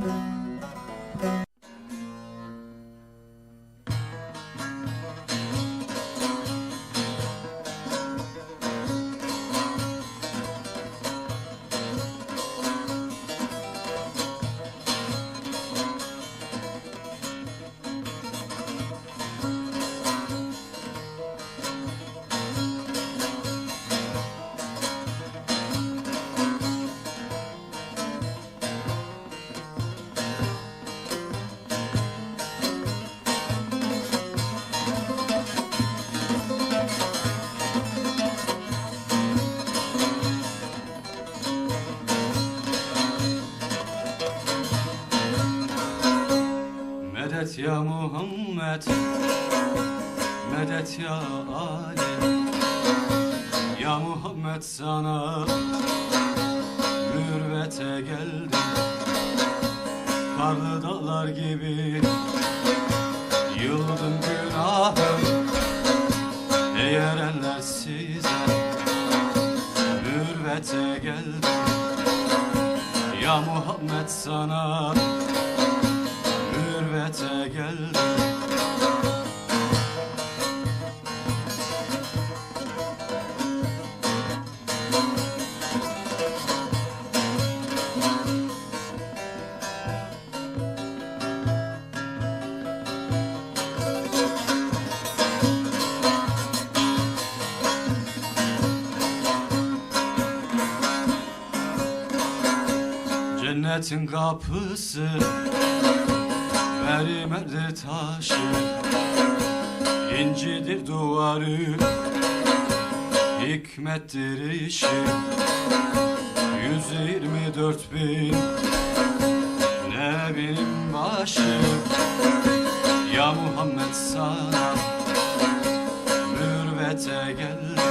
Bye. Ya Muhammed Medet ya Ali. Ya Muhammed sana Mürvete geldim. Karlı dağlar gibi Yıldım günahım. Eğer eller size Mürvete geldim. Ya Muhammed sana Cennetin kapısı Mermerdir taşı İncidir duvarı Hikmettir işi. Yüz yirmi dört bin Ne benim başım? Ya Muhammed sana Mürvete geldim.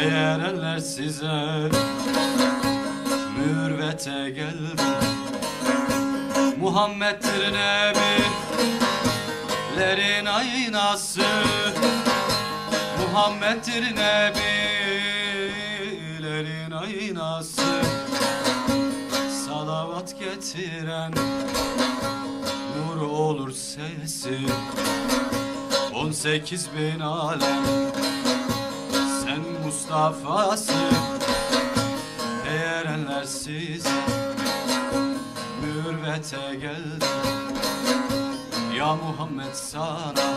Eğer eller size mürvete geldim. Muhammed'dir nebilerin aynası Muhammed'dir nebilerin aynası. Salavat getiren nur olur sesi On sekiz bin alem. Sen Mustafa'sın size mürvete geldi Ya Muhammed sana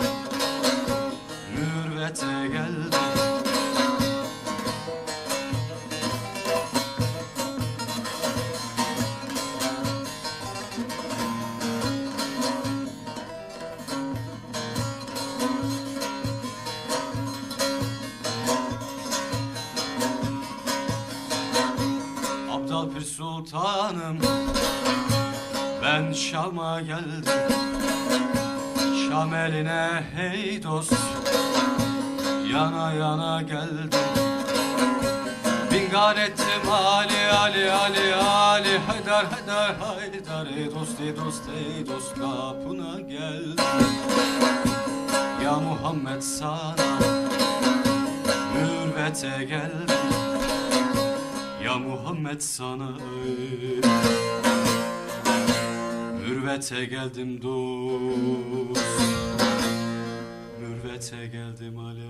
mürvete geldi Abdal Pir Sultanım. Ben Şam'a geldim. Şam eline hey dost. Yana yana geldim. Bin ettim Ali Ali Ali Ali. Haydar Haydar Haydar. Ey dost ey dost ey dost. Kapına geldim. Ya Muhammed sana Mürvete geldim Muhammed sana Mürvete geldim dost. Mürvete geldim Ali